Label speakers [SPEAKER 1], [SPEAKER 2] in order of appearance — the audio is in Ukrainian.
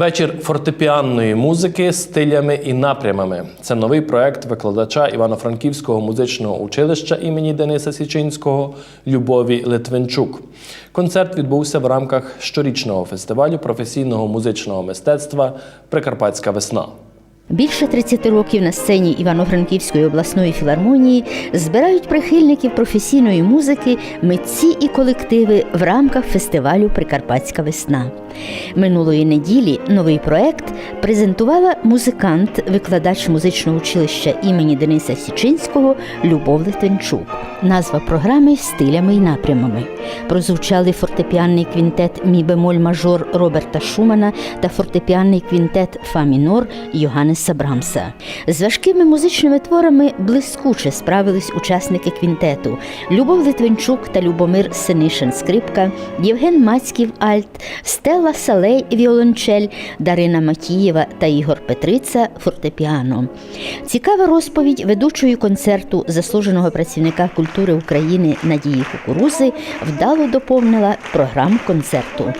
[SPEAKER 1] Вечір фортепіанної музики стилями і напрямами. Це новий проект викладача Івано-Франківського музичного училища імені Дениса Січинського Любові Литвинчук. Концерт відбувся в рамках щорічного фестивалю професійного музичного мистецтва Прикарпатська весна.
[SPEAKER 2] Більше 30 років на сцені Івано-Франківської обласної філармонії збирають прихильників професійної музики, митці і колективи в рамках фестивалю Прикарпатська весна. Минулої неділі новий проект презентувала музикант, викладач музичного училища імені Дениса Січинського Любов Литвинчук. Назва програми стилями і напрямами. Прозвучали фортепіанний квінтет Мі бемоль мажор Роберта Шумана та фортепіанний квінтет Фа мінор Йоганнеса Брамса. З важкими музичними творами блискуче справились учасники квінтету Любов Литвинчук та Любомир Синишин скрипка, Євген Мацьків Альт, Стелла Салей Віолончель, Дарина Матієва та Ігор Петриця фортепіано. Цікава розповідь ведучої концерту заслуженого працівника культури України Надії Кукурузи вдало доповнила програму концерту.